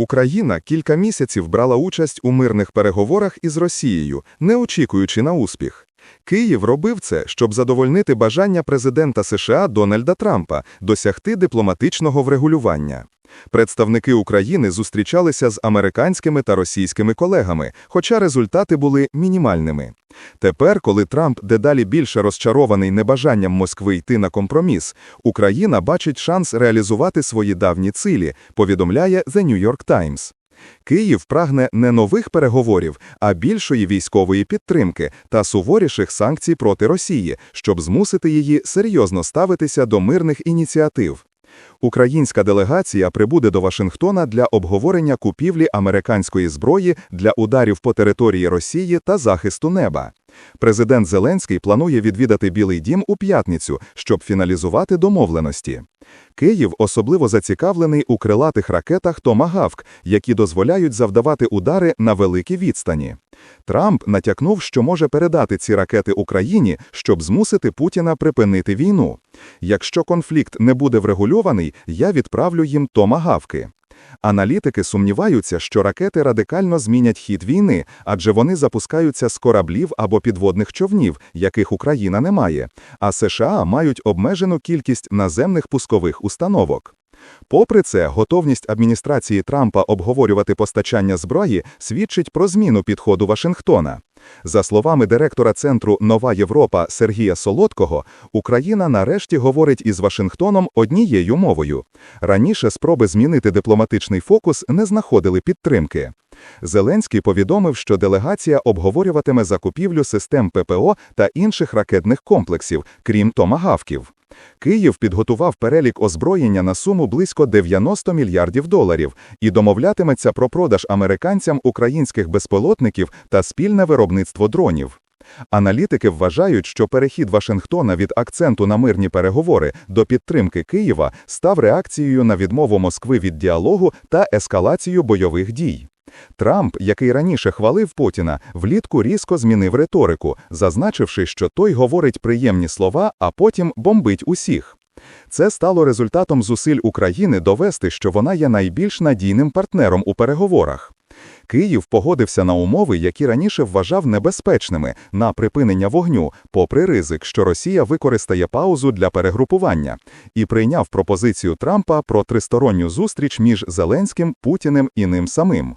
Україна кілька місяців брала участь у мирних переговорах із Росією, не очікуючи на успіх. Київ робив це, щоб задовольнити бажання президента США Дональда Трампа досягти дипломатичного врегулювання. Представники України зустрічалися з американськими та російськими колегами, хоча результати були мінімальними. Тепер, коли Трамп дедалі більше розчарований небажанням Москви йти на компроміс, Україна бачить шанс реалізувати свої давні цілі, повідомляє The New York Times. Київ прагне не нових переговорів, а більшої військової підтримки та суворіших санкцій проти Росії, щоб змусити її серйозно ставитися до мирних ініціатив. Українська делегація прибуде до Вашингтона для обговорення купівлі американської зброї для ударів по території Росії та захисту неба. Президент Зеленський планує відвідати Білий дім у п'ятницю, щоб фіналізувати домовленості. Київ особливо зацікавлений у крилатих ракетах «Томагавк», які дозволяють завдавати удари на великі відстані. Трамп натякнув, що може передати ці ракети Україні, щоб змусити Путіна припинити війну. Якщо конфлікт не буде врегульований, я відправлю їм «Томагавки». Аналітики сумніваються, що ракети радикально змінять хід війни, адже вони запускаються з кораблів або підводних човнів, яких Україна не має, а США мають обмежену кількість наземних пускових установок. Попри це, готовність адміністрації Трампа обговорювати постачання зброї свідчить про зміну підходу Вашингтона. За словами директора центру Нова Європа Сергія Солодкого, Україна нарешті говорить із Вашингтоном однією мовою. Раніше спроби змінити дипломатичний фокус не знаходили підтримки. Зеленський повідомив, що делегація обговорюватиме закупівлю систем ППО та інших ракетних комплексів, крім томагавків. Київ підготував перелік озброєння на суму близько 90 мільярдів доларів і домовлятиметься про продаж американцям українських безпілотників та спільне виробництво дронів. Аналітики вважають, що перехід Вашингтона від акценту на мирні переговори до підтримки Києва став реакцією на відмову Москви від діалогу та ескалацію бойових дій. Трамп, який раніше хвалив Путіна, влітку різко змінив риторику, зазначивши, що той говорить приємні слова, а потім бомбить усіх. Це стало результатом зусиль України довести, що вона є найбільш надійним партнером у переговорах. Київ погодився на умови, які раніше вважав небезпечними на припинення вогню, попри ризик, що Росія використає паузу для перегрупування, і прийняв пропозицію Трампа про тристоронню зустріч між Зеленським, Путіним і ним самим.